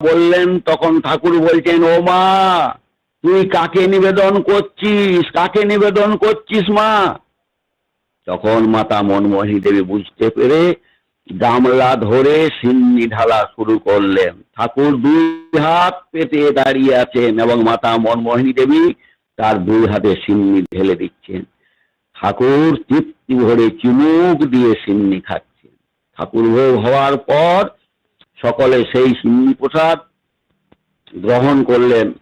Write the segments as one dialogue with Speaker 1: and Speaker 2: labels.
Speaker 1: বললেন, তখন ঠাকুর বলছেন, ও মা, তুই কাকে নিবেদন করছিস? কাকে নিবেদন করছিস মা? তখন মাতা মনমোহিনী দেবী বুঝতে পেরে গামলা ধরে সিন্নি ঢালা শুরু করলেন। ঠাকুর দুই হাত পেতে দাঁড়িয়ে আছেন এবং মাতা মনমোহিনী দেবী তার দুই হাতে সিন্নি ঢেলে দিচ্ছেন। ঠাকুর তৃপ্তি ভরে চুমুক দিয়ে সিন্নি খাচ্ছেন। ঠাকুর ভোগ হওয়ার পর সকলে সেই সিন্নি প্রসাদ গ্রহণ করলেন।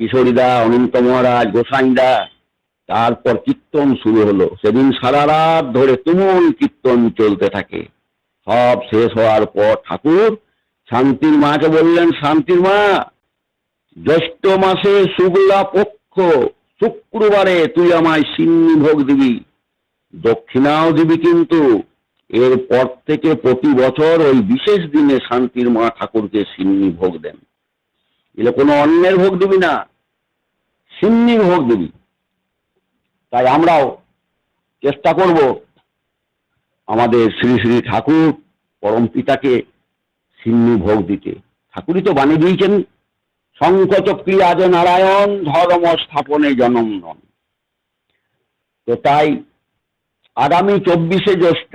Speaker 1: কিশোরীদা, অনন্ত মহারাজ, গোসাইদা, তারপর কীর্তন শুরু হলো। সেদিন সারা রাত ধরে তুমুল কীর্তন চলতে থাকে। সব শেষ হওয়ার পর ঠাকুর শান্তির মাকে বললেন, শান্তির মা, জ্যৈষ্ঠ মাসে শুক্লা পক্ষ, শুক্রবারে তুই আমায় সিন্নি ভোগ দিবি। দক্ষিণাও দিবি কিন্তু এরপর থেকে প্রতি বছর ওই বিশেষ দিনে শান্তির মা ঠাকুরকে সিন্নি ভোগ দেন। এলে কোনো অন্যের ভোগ দিবি না, সিন্নির ভোগ দিবি। তাই আমরাও চেষ্টা করব আমাদের শ্রী শ্রী ঠাকুর পরম পিতাকে সিন্নি ভোগ দিতে। ঠাকুরই তো বানিয়ে দিয়েছেন শঙ্কচক্রী আজ নারায়ণ ধর্ম স্থাপনে জনম নন। তো তাই আগামী চব্বিশে জ্যৈষ্ঠ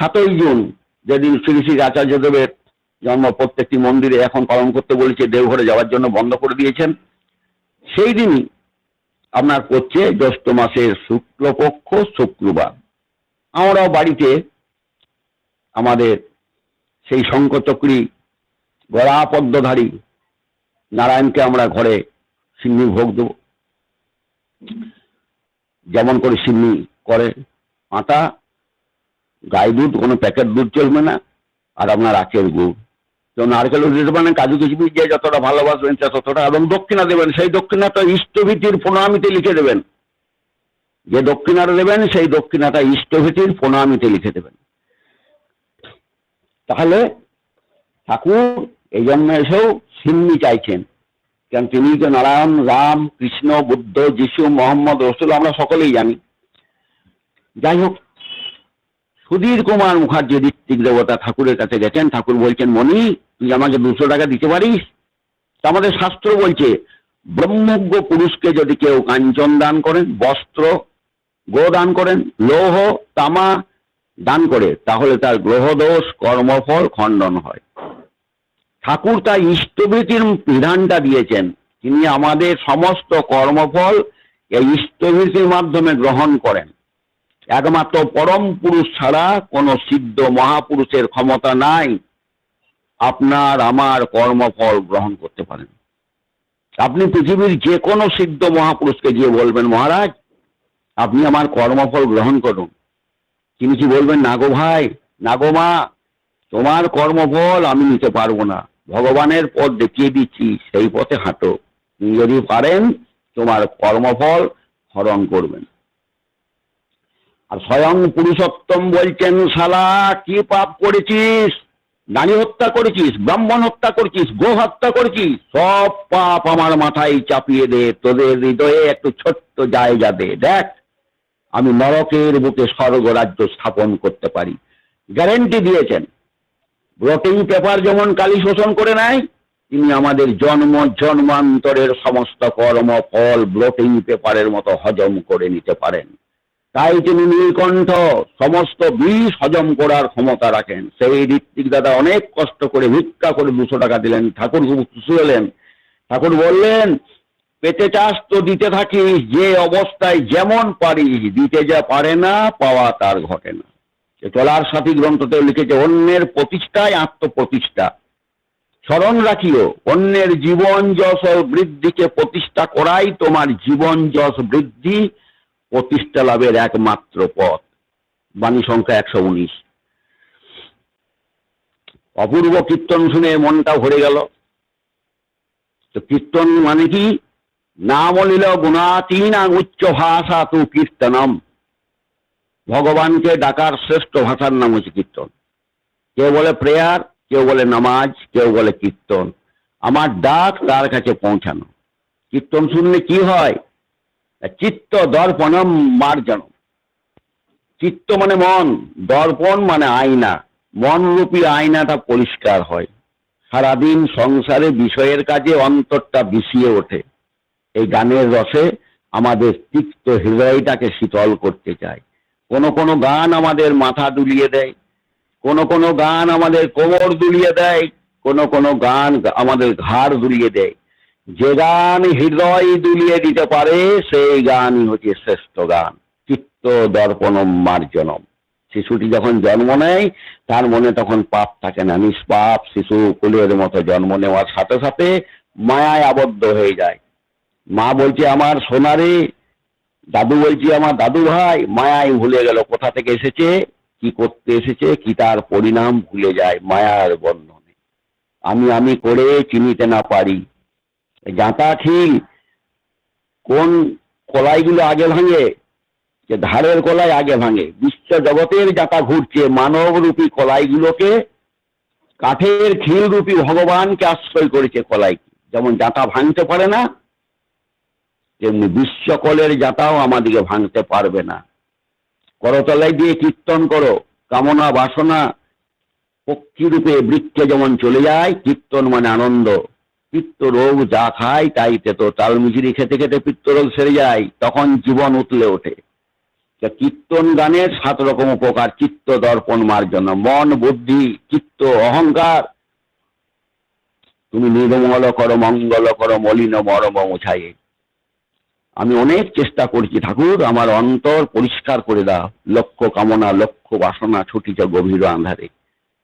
Speaker 1: সাতই জুন যেদিন শ্রী শ্রী আচার্য আচার্যদেবের জন্ম প্রত্যেকটি মন্দিরে এখন পালন করতে বলেছে, দেওঘরে যাওয়ার জন্য বন্ধ করে দিয়েছেন। সেই দিনই আপনার করছে জ্যৈষ্ঠ মাসের শুক্লপক্ষ শুক্রবার। আমরাও বাড়িতে আমাদের সেই শঙ্কচক্রী গড়া পদ্মধারী নারায়ণকে আমরা ঘরে সিন্নি ভোগ দেব। যেমন করে সিন্নি করে আটা গাই দুধ, কোনো প্যাকেট দুধ চলবে না, আর আপনার আখের গুড়। তো নারকেলও দিতে পারেন, কাজু কিশমিশ দিয়ে যতটা ভালোবাসবেন ততটা, এবং দক্ষিণা দেবেন, সেই দক্ষিণাটা ইষ্টভীতির প্রণামিতে লিখে দেবেন। যে দক্ষিণাটা দেবেন, সেই দক্ষিণাটা ইষ্টভীতির প্রণামিতে লিখে দেবেন। তাহলে ঠাকুর এই জন্য এসেও সিন্নি চাইছেন। কারণ তিনি যে নারায়ণ, রাম, কৃষ্ণ, বুদ্ধ, যিশু, মোহাম্মদ, রসুল, আমরা সকলেই জানি। যাই হোক সুধীর কুমার মুখার্জি ঋত্বিক দেবতা ঠাকুরের কাছে গেছেন। ঠাকুর বলছেন, মণি, তুই আমাকে দুশো টাকা দিতে পারিস? আমাদের শাস্ত্র বলছে, ব্রহ্মজ্ঞ পুরুষকে যদি কেউ কাঞ্চন দান করেন, বস্ত্র, গো দান করেন, লৌহ, তামা দান করে, তাহলে তার গ্রহদোষ, কর্মফল খণ্ডন হয়। ঠাকুর তার ইষ্টভীতির বিধানটা দিয়েছেন। তিনি আমাদের সমস্ত কর্মফল এই ইষ্টভীতির মাধ্যমে গ্রহণ করেন। একমাত্র পরম পুরুষ ছাড়া কোনো সিদ্ধ মহাপুরুষের ক্ষমতা নাই। আপনার আমার কর্মফল গ্রহণ করতে পারেন। আপনি পৃথিবীর যে কোনো সিদ্ধ মহাপুরুষকে গিয়ে বলবেন, মহারাজ, আপনি আমার কর্মফল গ্রহণ করুন। তিনি কি বলবেন, না গো ভাই, না গো মা, তোমার কর্মফল আমি নিতে পারব না। ভগবানের পথ দেখিয়ে দিচ্ছি, সেই পথে হাঁটো। তুমি যদি পারেন, তোমার কর্মফল হরণ করবেন। আর স্বয়ং পুরুষোত্তম বলছেন শালা, কি পাপ করেছিস? নারী হত্যা করেছিস, ব্রাহ্মণ হত্যা করেছিস গো হত্যা করেছিস, সব পাপ আমার মাথায় চাপিয়ে দে, তোদের হৃদয়ে একটু ছোট্ট জায়গা দে। দেখ, আমি নরকের বুকে স্বর্গ রাজ্য স্থাপন করতে পারি। গ্যারেন্টি দিয়েছেন। ব্লটিং পেপার যেমন কালি শোষণ করে নেয়, তিনি আমাদের জন্ম, জন্মান্তরের সমস্ত কর্ম ফল ব্লটিং পেপারের মতো হজম করে নিতে পারেন। তাই তিনি নীলকণ্ঠ সমস্ত বিষ হজম করার ক্ষমতা রাখেন। সেই ঋত্বিক দাদা অনেক কষ্ট করে ভিক্ষা করে দুশো টাকা দিলেন। ঠাকুর হলেন। ঠাকুর বললেন পেতে চাস তো দিতে থাকিস, যে অবস্থায় যেমন পারিস, দিতে যা পারে না, পাওয়া তার ঘটে না। চলার সাথী গ্রন্থতে লিখেছে, অন্যের প্রতিষ্ঠায় আত্মপ্রতিষ্ঠা। স্মরণ রাখিও, অন্যের জীবন যশ বৃদ্ধিকে প্রতিষ্ঠা করাই তোমার জীবন যশ বৃদ্ধি। প্রতিষ্ঠা লাভের একমাত্র পথ। বাণী সংখ্যা একশো উনিশ। অপূর্ব কীর্তন শুনে মনটা ভরে গেল। তো কীর্তন মানে কি? নাম লিল গুণাতীন উচ্চ ভাষা তু কীর্তনম। ভগবানকে ডাকার শ্রেষ্ঠ ভাষার নাম হচ্ছে কীর্তন। কেউ বলে প্রেয়ার, কেউ বলে নামাজ, কেউ বলে কীর্তন। আমার ডাক তার কাছে পৌঁছানো। কীর্তন শুনলে কি হয়? চিত্ত দর্পণম মার্জন চিত্ত মানে মন, দর্পণ মানে আয়না। মনরূপী আয়নাটা পরিষ্কার হয়। সারাদিন সংসারে বিষয়ের কাজে অন্তরটা বিষিয়ে ওঠে। এই গানের রসে আমাদের তিক্ত হৃদয়টাকে শীতল করতে চায়। কোন কোন গান আমাদের মাথা দুলিয়ে দেয়। কোন কোন গান আমাদের কোমর দুলিয়ে দেয়। কোন কোন গান আমাদের ঘাড় দুলিয়ে দেয়। যে গান হৃদয় দুলিয়ে দিতে পারে, সেই গানই হচ্ছে শ্রেষ্ঠ গান, চিত্ত দর্পণম মার্জনম। শিশুটি যখন জন্ম নেয়, তার মনে তখন পাপ থাকে না, নিষ্পাপ শিশু কুলের মতো জন্ম নেওয়ার সাথে সাথে মায়ায় আবদ্ধ হয়ে যায়। মা বলছে, আমার সোনারে, দাদু বলছে, আমার দাদু ভাই, মায়ায় ভুলে গেল, কোথা থেকে এসেছে? কি করতে এসেছে? কি তার পরিণাম ভুলে যায়, মায়ার বন্ধনে। আমি আমি করে চিনিতে না পারি জাঁতা খিল কোন কলাইগুলো আগে ভাঙে? যে ধারের কলাই আগে ভাঙে। বিশ্ব জগতের জাঁতা ঘুরছে মানব রূপী কলাইগুলোকে, কাঠের খিল রূপী ভগবানকে আশ্রয় করেছে কলাই যেমন জাঁতা ভাঙতে পারে না, তেমনি বিশ্বকলের জাঁতাও আমাদিকে ভাঙতে পারবে না। করতলায় দিয়ে কীর্তন করো, কামনা বাসনা পক্ষী রূপে বৃক্ষে যেমন চলে যায়, কীর্তন মানে আনন্দ। পিত্ত রোগ যা খায় তাই তো তাল মিচিরি খেতে খেতে পিত্ত রোগ সেরে যায়, তখন জীবন উতলে ওঠে। কীর্তন গানের সাত রকম উপকার, চিত্ত দর্পণ মার্জন, মন বুদ্ধি, চিত্ত অহংকার। তুমি নির্মল করো, মঙ্গল করো, মলিন মরম মুছায়ে। আমি অনেক চেষ্টা করছি, ঠাকুর, আমার অন্তর পরিষ্কার করে দাও। লক্ষ্য কামনা, লক্ষ্য বাসনা ছুটিছ গভীর আন্ধারে।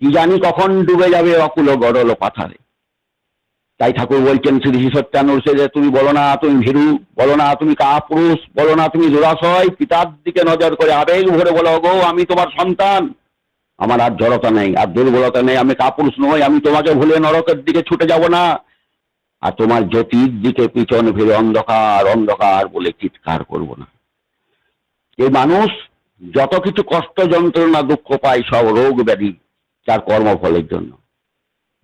Speaker 1: কি জানি কখন ডুবে যাবে অকুল গরল পাথারে। তাই ঠাকুর বলছেন শ্রী সত্যানুষে যে তুমি বলো না, তুমি ভীরু, বলো না, তুমি কাপুরুষ, বলো না, তুমি দুরাশয়, পিতার দিকে নজর করে আবেগ ভরে বলো, গো, আমি তোমার সন্তান। আমার আর জড়তা নেই, আর দুর্বলতা নেই, আমি কাপুরুষ নই, আমি তোমাকে ভুলে নরকের দিকে ছুটে যাব না। আর তোমার জ্যোতির দিকে পিছন ফিরে অন্ধকার অন্ধকার বলে চিৎকার করব না। এই মানুষ যত কিছু কষ্ট, যন্ত্রণা, দুঃখ পায়, সব রোগ ব্যাধি তার কর্মফলের জন্য।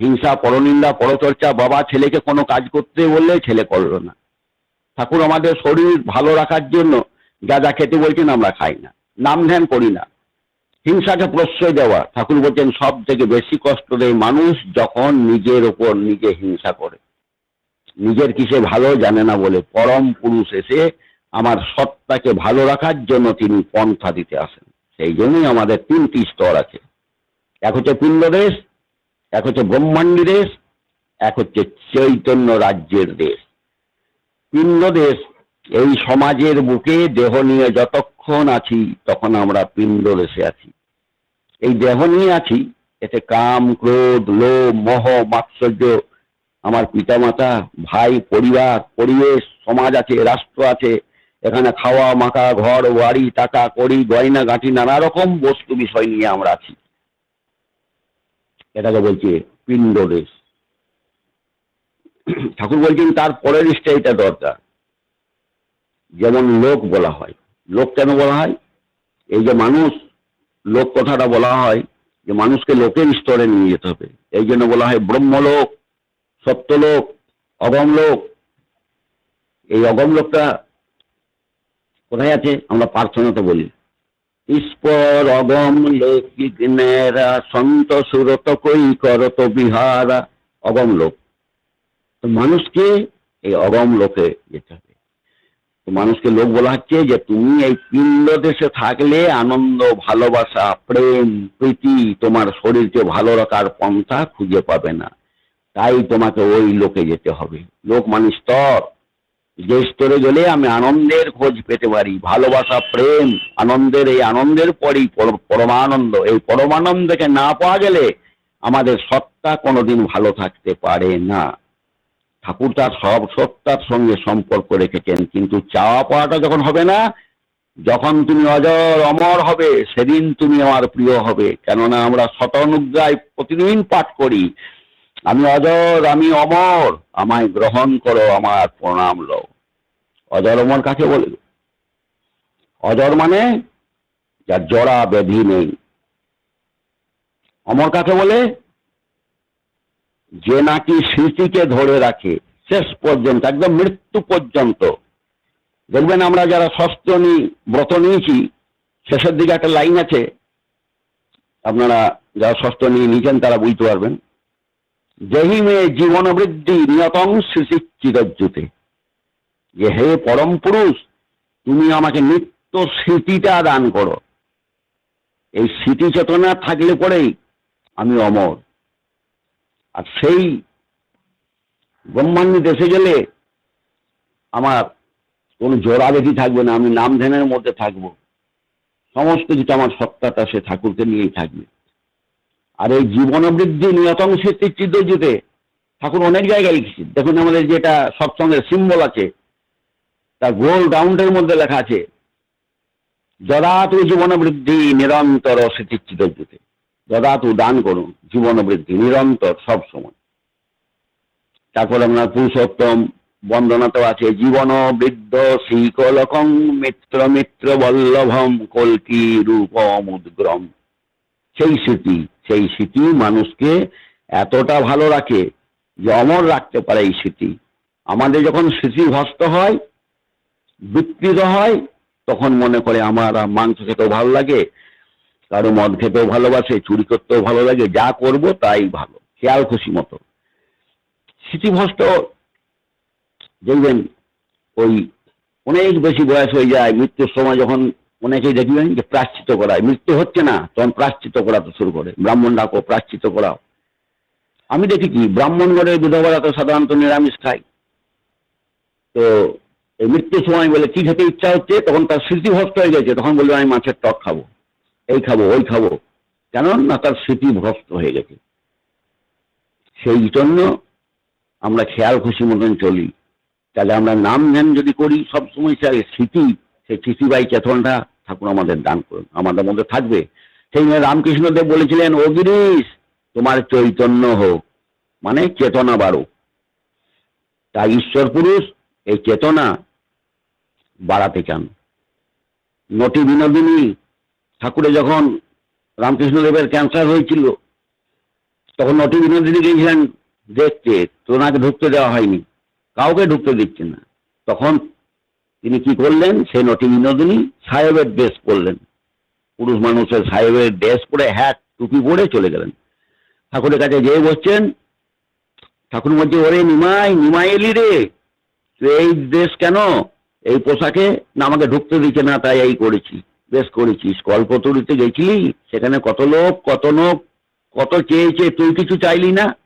Speaker 1: হিংসা, পরনিন্দা, পরচর্চা, বাবা ছেলেকে কোনো কাজ করতে বললে ছেলে করল না। ঠাকুর আমাদের শরীর ভালো রাখার জন্য যা যা খেতে বলছেন আমরা খাই না, নাম ধ্যান করি না। হিংসাকে প্রশ্রয় দেওয়া, ঠাকুর বলছেন সব থেকে বেশি কষ্ট দেয় মানুষ যখন নিজের ওপর নিজে হিংসা করে। নিজের কিসে ভালো জানে না বলে পরম পুরুষ এসে আমার সত্তাকে ভালো রাখার জন্য তিনি পন্থা দিতে আসেন। সেই জন্যই আমাদের তিনটি স্তর আছে। এক হচ্ছে পিণ্ড দেশ এক হচ্ছে ব্রহ্মাণ্ডী দেশ, এক হচ্ছে চৈতন্য রাজ্যের দেশ। পিণ্ড দেশ, এই সমাজের বুকে দেহ নিয়ে যতক্ষণ আছি, তখন আমরা পিণ্ড দেশে আছি। এই দেহ নিয়ে আছি, এতে কাম, ক্রোধ, লোভ, মহ, মাৎসর্য, আমার পিতামাতা, ভাই, পরিবার, পরিবেশ, সমাজ আছে, রাষ্ট্র আছে, এখানে খাওয়া, মাখা, ঘর, বাড়ি, টাকা, কড়ি, গয়না, গাঁটি, নানা রকম বস্তু বিষয় নিয়ে আমরা আছি। এটাকে বলছে পিণ্ড দেশ ঠাকুর বলছেন, তার পরের স্টেজটা দরকার। যেমন লোক বলা হয়। লোক কেন বলা হয়? এই যে মানুষ, লোক কথাটা বলা হয় যে মানুষকে লোকের স্তরে নিয়ে যেতে হবে। এই জন্য বলা হয় ব্রহ্মলোক, সত্যলোক অগম লোক এই অগম লোকটা কোথায় আছে? আমরা প্রার্থনাতে বলি। সন্ত সুরত কই করত বিহারা। অগম লোক তো মানুষকে এই অগম লোকে যেতে হবে। তো মানুষকে লোক বলা হচ্ছে যে, তুমি এই পিণ্ড দেশে থাকলে আনন্দ, ভালোবাসা, প্রেম, প্রীতি তোমার শরীরকে ভালো রাখার পন্থা খুঁজে পাবে না। তাই তোমাকে ওই লোকে যেতে হবে। লোক মানে স্তর। যে স্তরে গেলে আমি আনন্দের খোঁজ পেতে পারি, ভালোবাসা, প্রেম, আনন্দের, এই আনন্দের পরেই পর- পরমানন্দ। এই পরমানন্দকে না পাওয়া গেলে আমাদের সত্তা কোনোদিন ভালো থাকতে পারে না। ঠাকুর তার সব সত্তার সঙ্গে সম্পর্ক রেখেছেন, কিন্তু চাওয়া পাওয়াটা যখন হবে না, যখন তুমি অজর, অমর হবে, সেদিন তুমি আমার প্রিয় হবে। কেননা আমরা শতানুজ্ঞায় প্রতিদিন পাঠ করি আমি অজর, আমি অমর। আমায় গ্রহণ করো, আমার প্রণাম লও। অজর অমর কাকে বলে? অজর মানে যার জরা ব্যাধি নেই। অমর কাকে বলে? যে নাকি স্মৃতিকে ধরে রাখে, শেষ পর্যন্ত, একদম মৃত্যু পর্যন্ত। দেখবেন আমরা যারা ষষ্ঠ নি, ব্রত নিয়েছি, শেষের দিকে একটা লাইন আছে। আপনারা যারা ষষ্ঠ নিয়ে নিয়েছেন, তারা বুঝতে পারবেন। জহি মে জীবন বৃদ্ধি নিয়তং শ্রী চিরজ্যুতে যে হে পরম পুরুষ তুমি আমাকে নিত্য স্মৃতিটা দান করো এই স্মৃতি চেতনা থাকলে পরেই আমি অমর। আর সেই ব্রহ্মাণ্ড দেশে গেলে আমার কোনো জোড়াবেদি থাকবে না, আমি নাম ধ্যানের মধ্যে থাকব। সমস্ত কিছু আমার সত্তাটা সে ঠাকুরকে নিয়েই থাকবে। আর এই জীবন বৃদ্ধি নিয়তং স্মৃতি চিত্তজ্যোতে ঠাকুর অনেক জায়গায় লিখেছে দেখুন আমাদের যেটা সৎসঙ্গের সিম্বল আছে তার গোল রাউন্ডের মধ্যে লেখা আছে, যদাতু জীবন বৃদ্ধি নিরন্তর স্মৃতিচিত্তজ্যোতে যদাতু দান করুন জীবন বৃদ্ধি নিরন্তর সব সময়। তারপরে আপনার পুরুষোত্তম বন্দনাতেও আছে জীবন বৃদ্ধ শ্রীকলকং মিত্র মিত্র বল্লভম কল্কি রূপম উদ্গ্রম। সেই স্মৃতি সেই স্মৃতি মানুষকে এতটা ভালো রাখে যে অমর রাখতে পারে এই স্মৃতি। আমাদের যখন স্মৃতি ভস্ত হয়, বিকৃত হয়, তখন মনে করে আমার মাংস খেতেও ভালো লাগে, কারও মদ খেতেও ভালোবাসে, চুরি করতেও ভালো লাগে, যা করব তাই ভালো, খেয়াল খুশি মতো। স্মৃতিভ্রষ্ট দেখবেন ওই অনেক বেশি বয়স হয়ে যায়, মৃত্যুর সময় যখন অনেকেই দেখবেন যে প্রাশ্চিত করায়। মৃত্যু হচ্ছে না, তখন প্রাশ্চিত করাতে শুরু করে। ব্রাহ্মণ ডাকো প্রাশ্চিত করাও। আমি দেখি কি ঘরের বিধবারা তো সাধারণত নিরামিষ খায়। তো এই মৃত্যুর সময় বলে, কি খেতে ইচ্ছা হচ্ছে? তখন তার স্মৃতিভ্রষ্ট হয়ে গেছে। তখন বলবে আমি মাছের টক খাব। এই খাব, ওই খাব। কেন? না, তার স্মৃতি ভ্রষ্ট হয়ে গেছে। সেই জন্য আমরা খেয়াল খুশি মতন চলি। তাহলে আমরা নাম ধ্যান যদি করি, সবসময় স্মৃতি, সেই স্মৃতিবাই চেতনটা ঠাকুর আমাদের দান করুন। আমাদের মধ্যে থাকবে। সেই জন্য রামকৃষ্ণদেব বলেছিলেন, ও গিরিশ, তোমার চৈতন্য হোক মানে চেতনা বাড়ো তাই ঈশ্বর পুরুষ এই চেতনা বাড়াতে চান। নটি বিনোদিনী ঠাকুরে যখন রামকৃষ্ণদেবের ক্যান্সার হয়েছিল, তখন নটি বিনোদিনী গিয়েছিলেন দেখতে। তো ওনাকে ঢুকতে দেওয়া হয়নি। কাউকে ঢুকতে দিচ্ছে না। তখন তিনি কি করলেন? সেই নটি বিনোদিনী সাহেবের ড্রেস পরলেন। পুরুষ মানুষের সাহেবের ড্রেস পরে হ্যাট টুপি পরে চলে গেলেন। ঠাকুরের কাছে যেয়ে বসছেন। ঠাকুর বলছে ওরে, নিমাই নিমাই এলি রে। তুই এই ড্রেস কেন? এই পোশাকে? না, আমাকে ঢুকতে দিচ্ছে না, তাই এই করেছি। বেশ করেছিস কল্পতরুতে গেছিলি? সেখানে কত লোক কত লোক কত চেয়েছে তুই কিছু চাইলি না?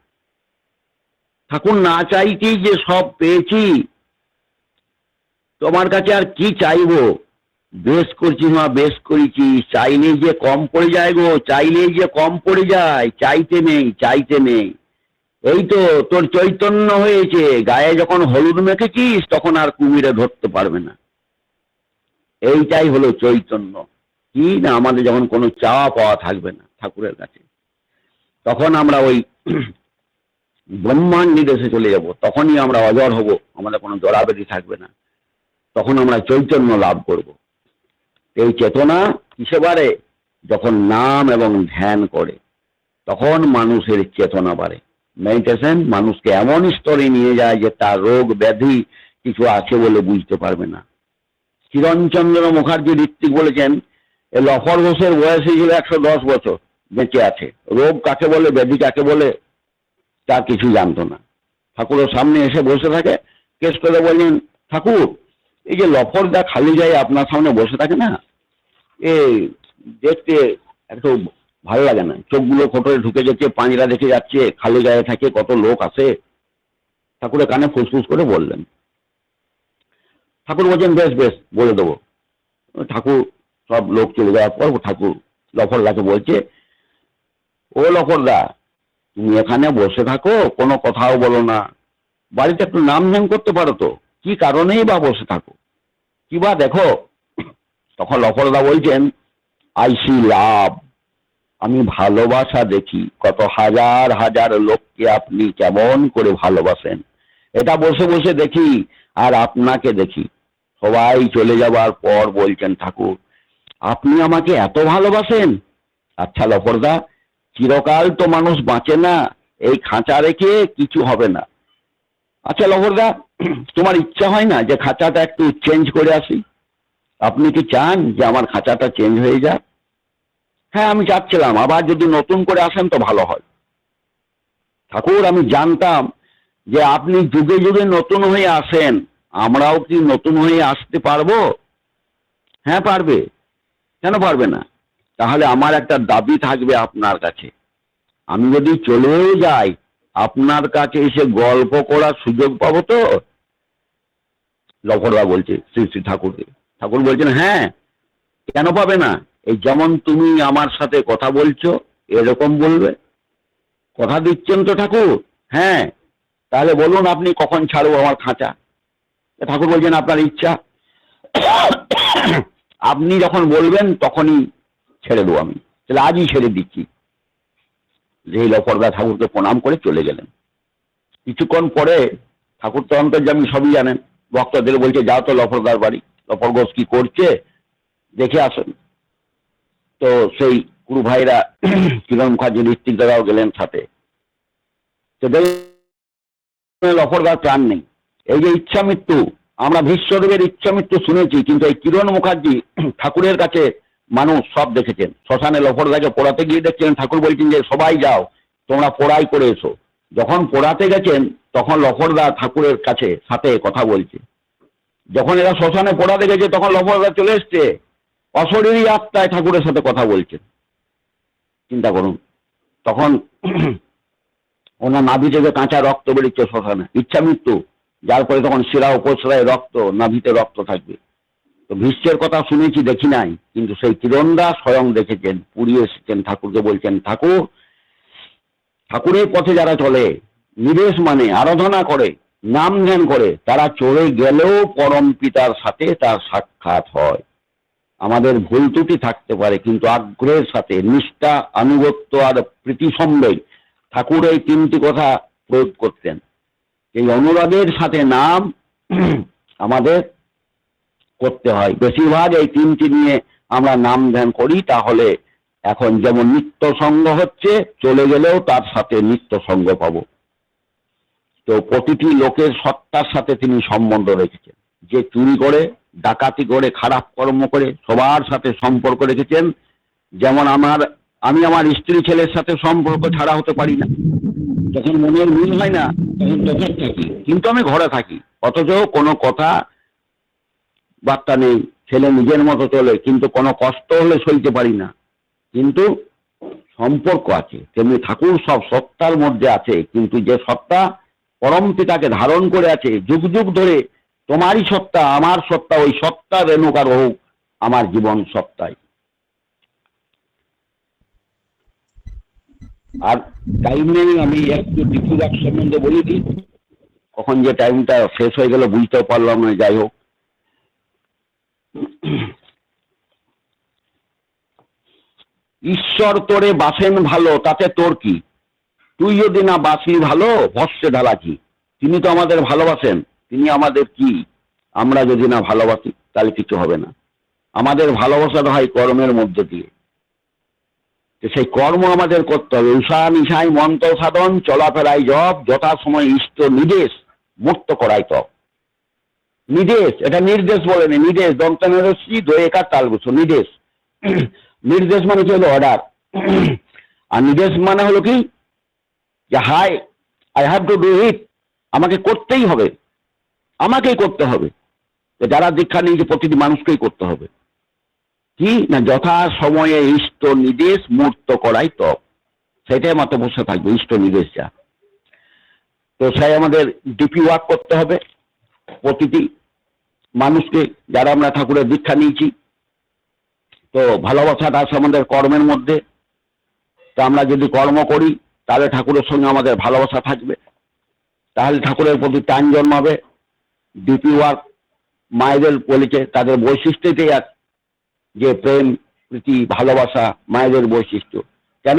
Speaker 1: ঠাকুর না চাইতেই যে সব পেয়েছি তোমার কাছে আর কি চাইব? বেশ করছি মা, বেশ করেছি। চাইলেই যে কম পড়ে যায় গো চাইলেই যে কম পড়ে যায়, চাইতে নেই চাইতে নেই। এই তো তোর চৈতন্য হয়েছে। গায়ে যখন হলুদ মেখেছিস, তখন আর কুমিরে ধরতে পারবে না। এইটাই হলো চৈতন্য। কি না আমাদের যখন কোনো চাওয়া পাওয়া থাকবে না ঠাকুরের কাছে। তখন আমরা ওই ব্রহ্মাণ্ড নির্দেশে চলে যাব। তখনই আমরা অজর হব। আমাদের কোনো জড়াবেদি থাকবে না। তখন আমরা চৈতন্য লাভ করব। এই চেতনা কিসে বাড়ে? যখন নাম এবং ধ্যান করে, তখন মানুষের চেতনা বাড়ে। মেডিটেশন মানুষকে এমন স্তরে নিয়ে যায় যে তার রোগ ব্যাধি কিছু আছে বলে বুঝতে পারবে না। চিরঞ্চন্দ্র মুখার্জি ঋত্বিক বলেছেন লফর ঘোষের বয়স ছিল একশো দশ বছর, বেঁচে আছে। রোগ কাকে বলে, ব্যাধি কাকে বলে তা কিছু জানতো না। ঠাকুরের সামনে এসে বসে থাকে, কেস করে বললেন, ঠাকুর এই যে লফরদা খালি যায় আপনার সামনে বসে থাকে না, এ দেখতে একটু ভালো লাগে না। চোখগুলো খোটরে ঢুকে যাচ্ছে পাঁজরা দেখে যাচ্ছে, খালি গায়ে থাকে, কত লোক আসে ঠাকুরের কানে ফুসফুস করে বললেন। ঠাকুর বলছেন, বেশ বেশ, বলে দেবো। ঠাকুর সব লোক চলে যাওয়ার পর ঠাকুর লফরদাকে বলছে, ও লফরদা, তুমি এখানে বসে থাকো, কোনো কথাও বলো না। বাড়িতে একটু নাম ধ্যান করতে পারো তো? কি কারণেই বা বসে থাকো? কি বা দেখো? তখন লফরদা বলছেন, আই আইসি লাভ। আমি ভালোবাসা দেখি। কত হাজার হাজার লোককে আপনি কেমন করে ভালোবাসেন। এটা বসে বসে দেখি আর আপনাকে দেখি। সবাই চলে যাবার পর বলছেন, ঠাকুর, আপনি আমাকে এত ভালোবাসেন? আচ্ছা লফরদা, চিরকাল তো মানুষ বাঁচে না। এই খাঁচা রেখে কিছু হবে না। আচ্ছা লফরদা তোমার ইচ্ছা হয় না যে খাঁচাটা একটু চেঞ্জ করে আসি? আপনি কি চান যে আমার খাঁচাটা চেঞ্জ হয়ে যাক? হ্যাঁ আমি চাচ্ছিলাম আবার যদি নতুন করে আসেন তো ভালো হয়। ঠাকুর, আমি জানতাম যে আপনি যুগে যুগে নতুন হয়ে আসেন। আমরাও কি নতুন হয়ে আসতে পারব? হ্যাঁ পারবে। কেন পারবে না? তাহলে আমার একটা দাবি থাকবে আপনার কাছে। আমি যদি চলেও যাই আপনার কাছে এসে গল্প করার সুযোগ পাবো তো? লফরদা বলছে, শ্রী শ্রী ঠাকুরকে। ঠাকুর বলছেন হ্যাঁ কেন পাবে না? এই যেমন তুমি আমার সাথে কথা বলছো, এরকম বলবে। কথা দিচ্ছেন তো ঠাকুর? হ্যাঁ তাহলে বলুন আপনি কখন ছাড়বো আমার খাঁচা? ঠাকুর বলছেন, আপনার ইচ্ছা। আপনি যখন বলবেন, তখনই ছেড়ে দেবো আমি। তাহলে আজই ছেড়ে দিচ্ছি। যে এই লফরদা ঠাকুরকে প্রণাম করে চলে গেলেন। কিছুক্ষণ পরে ঠাকুর তো অন্তর্যামী সবই জানেন, ভক্তদের বলছে, যাও তো লফরদার বাড়ি লফর ঘোষ কি করছে? দেখে আসেন। তো সেই গুরু ভাইরা কিরণ মুখার্জি ঋত্বিক দাদাও গেলেন সাথে। তো লফরদার প্রাণ নেই। এই যে ইচ্ছা মৃত্যু, আমরা ভীষ্মদেবের ইচ্ছা মৃত্যু শুনেছি, কিন্তু এই কিরণ মুখার্জি ঠাকুরের কাছে মানুষ সব দেখেছেন। শ্মশানে লফর লফরদাকে পড়াতে গিয়ে দেখছেন ঠাকুর বলছেন যে, সবাই যাও, তোমরা পড়াই করে এসো। যখন পড়াতে গেছেন, তখন লফরদা ঠাকুরের কাছে সাথে কথা বলছে। যখন এরা শ্মশানে পড়াতে গেছে, তখন লফরদা চলে এসছে। অশরীরী আত্মায় ঠাকুরের সাথে কথা বলছেন। চিন্তা করুন, তখন ওনার নাভি থেকে কাঁচা রক্ত বেরিয়েছে শ্মশানে। ইচ্ছা মৃত্যু যার পরে তখন শিরা উপশিরায় রক্ত, নাভিতে রক্ত থাকবে। তো ভীষ্মের কথা শুনেছি, দেখি নাই। কিন্তু সেই কিরণদা স্বয়ং দেখেছেন, পুরী এসেছেন, ঠাকুরকে বলছেন, ঠাকুর, ঠাকুরের পথে যারা চলে, নিবেশ মানে আরাধনা করে, নাম ধ্যান করে, তারা চলে গেলেও পরম পিতার সাথে তার সাক্ষাৎ হয়। আমাদের ভুল ত্রুটি থাকতে পারে, কিন্তু আগ্রহের সাথে, নিষ্ঠা, আনুগত্য আর প্রীতি সম্বেগ ঠাকুর এই তিনটি কথা প্রয়োগ করতেন। এই অনুরাগের সাথে নাম, আমাদের করতে হয়। বেশিরভাগ এই তিনটি নিয়ে আমরা নাম ধ্যান করি, তাহলে এখন যেমন নিত্য সঙ্গ হচ্ছে, চলে গেলেও তার সাথে নিত্য সঙ্গ পাবো। তো প্রতিটি লোকের সত্তার সাথে তিনি সম্বন্ধ রেখেছেন। যে চুরি করে, ডাকাতি করে, খারাপ কর্ম করে, সবার সাথে সম্পর্ক রেখেছেন। যেমন আমার, আমি আমার স্ত্রী ছেলের সাথে সম্পর্ক ছাড়া হতে পারি না। যখন মনের মিল হয় না, তখন দোকান থাকি। কিন্তু আমি ঘরে থাকি। অথচ কোনো কথা বার্তা নেই, ছেলে নিজের মতো চলে, কিন্তু কোনো কষ্ট হলে সইতে পারি না। কিন্তু সম্পর্ক আছে, তেমনি ঠাকুর সব সত্তার মধ্যে আছে, কিন্তু যে সত্তা পরম পিতাকে ধারণ করে আছে, যুগ যুগ ধরে তোমারই সত্তা, আমার সত্তা, ওই সত্তা রেণুকার হোক আমার জীবন সত্তায় আর টাইম নেই, আমি একটু ডিফিরাক সম্বন্ধে বলে দিই। কখন যে টাইমটা শেষ হয়ে গেল বুঝতেও পারলাম না, যাই হোক। ঈশ্বর তোরে বাসেন ভালো, তাতে তোর কি? তুই যদি না বাসি ভালো, ভস্যে ঢালা কি? তিনি তো আমাদের ভালোবাসেন, তিনি আমাদের কি? আমরা যদি না ভালোবাসি, তাহলে কিছু হবে না। আমাদের ভালোবাসাটা হয় কর্মের মধ্য দিয়ে। সেই কর্ম আমাদের করতে হবে। উষা নিশাই মন্ত্র সাধন চলাফেরায় জব যথা সময় ইষ্ট নির্দেশ, মুক্ত করাই তব নির্দেশ এটা নির্দেশ বলেনি নির্দেশ দন্তনেরসি দয়েকার তালগুছো নির্দেশ নির্দেশ মানে কি হলো অর্ডার আর নির্দেশ মানে হলো কি? যে hi I have to do it আমাকে করতেই হবে। আমাকেই করতে হবে। যারা দীক্ষা নিয়েছে, প্রতিটি মানুষকেই করতে হবে। কি? না, যথা সময়ে ইষ্ট নির্দেশ মূর্ত করাই তব সেটাই মাত্র বসে থাকবে, ইষ্ট নির্দেশ যা। তো সেই আমাদের ডিপি ওয়ার্ক করতে হবে। প্রতিটি মানুষকে, যারা আমরা ঠাকুরের দীক্ষা নিয়েছি, তো ভালোবাসাটা আছে আমাদের কর্মের মধ্যে। তো আমরা যদি কর্ম করি, তাহলে ঠাকুরের সঙ্গে আমাদের ভালোবাসা থাকবে। তাহলে ঠাকুরের প্রতি টান জন্মাবে। ডিপি ওয়ার্ক মায়েদের বলেছে তাদের বৈশিষ্ট্যটাই আছে যে প্রেম, প্রীতি, ভালোবাসা মায়েদের বৈশিষ্ট্য। কেন?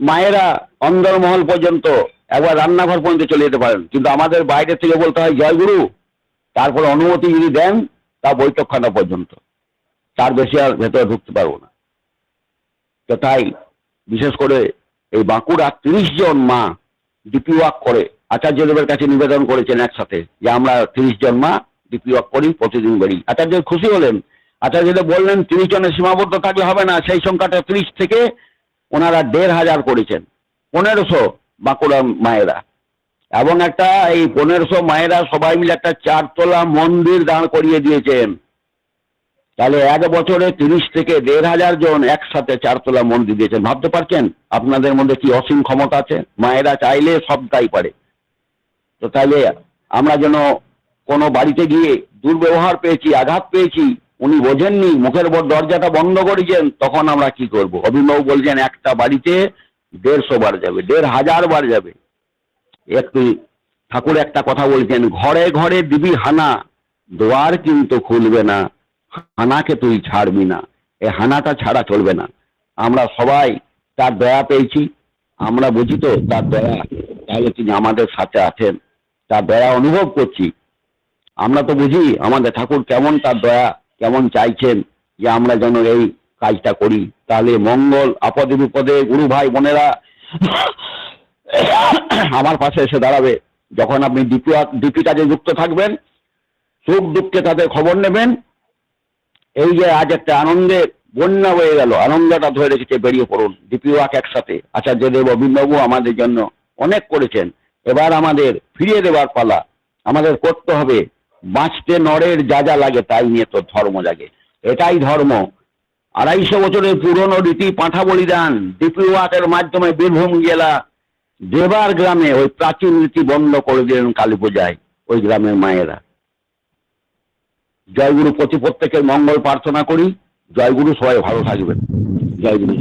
Speaker 1: মায়েরা অন্দরমহল পর্যন্ত একবার রান্নাঘর পর্যন্ত চলে যেতে পারেন। কিন্তু আমাদের বাইরে থেকে বলতে হয় জয়গুরু তারপর অনুমতি যদি দেন, তা বৈঠকখানা পর্যন্ত। তার বেশি আর ভেতরে ঢুকতে পারব না। তো তাই বিশেষ করে এই বাঁকুড়া তিরিশ জন মা ডিপি ওয়াক করে আচার্যদেবের কাছে নিবেদন করেছেন একসাথে যে আমরা তিরিশ জন মা ডিপি ওয়াক করি, প্রতিদিন বেরি আচার্য খুশি হলেন। আচার্যদেব বললেন, তিরিশ জনের সীমাবদ্ধ থাকলে হবে না, সেই সংখ্যাটা তিরিশ থেকে ওনারা দেড় হাজার করেছেন। পনেরোশো বাঁকুড়া মায়েরা। এবং একটা এই পনেরোশো মায়েরা সবাই মিলে একটা চারতলা মন্দির দাঁড় করিয়ে দিয়েছেন। তাহলে এক বছরে তিরিশ থেকে দেড় হাজার জন একসাথে চারতলা মন্দির দিয়েছেন। ভাবতে পারছেন আপনাদের মধ্যে কি অসীম ক্ষমতা আছে? মায়েরা চাইলে সবটাই পারে। তো তাহলে আমরা যেন কোনো বাড়িতে গিয়ে দুর্ব্যবহার পেয়েছি, আঘাত পেয়েছি, উনি বোঝেননি, মুখের উপর দরজাটা বন্ধ করেছেন, তখন আমরা কি করব? অভিনব বলছেন, একটা বাড়িতে দেড়শো বার যাবে, দেড় হাজার বার যাবে। একটু ঠাকুর একটা কথা বলছেন, ঘরে ঘরে দিবি হানা, দোয়ার কিন্তু খুলবে না, হানাকে তুই ছাড়বি না এই হানাটা ছাড়া চলবে না। আমরা সবাই তার দয়া পেয়েছি, আমরা বুঝি তো তার দয়া তাহলে তিনি আমাদের সাথে আছেন, তার দয়া অনুভব করছি। আমরা তো বুঝি আমাদের ঠাকুর কেমন তার দয়া, কেমন চাইছেন যে আমরা যেন এই কাজটা করি। তাহলে মঙ্গল, আপদে বিপদে গুরু ভাই বোনেরা আমার পাশে এসে দাঁড়াবে। যখন আপনি ডিপি কাজে যুক্ত থাকবেন, সুখ দুঃখে তাদের খবর নেবেন। এই যে আজ একটা আনন্দে বন্যা হয়ে গেল, আনন্দটা ধরে রেখেছে বেরিয়ে পড়ুন ডিপি ওয়াক একসাথে। আচার্য দেব অভিনবু আমাদের জন্য অনেক করেছেন। এবার আমাদের ফিরিয়ে দেবার পালা, আমাদের করতে হবে। বাঁচতে নরের যা যা লাগে তাই নিয়ে তো ধর্ম জাগে। এটাই ধর্ম। আড়াইশো বছরের পুরনো রীতি পাঁঠা বলিদান ডিপি ওয়াকের মাধ্যমে বীরভূম জেলা দেবার গ্রামে ওই প্রাচীন রীতি বন্ধ করে দিলেন কালী পূজায় ওই গ্রামের মায়েরা। জয়গুরু প্রতি প্রত্যেকের মঙ্গল প্রার্থনা করি, জয়গুরু সবাই ভালো থাকবেন। জয়গুরু।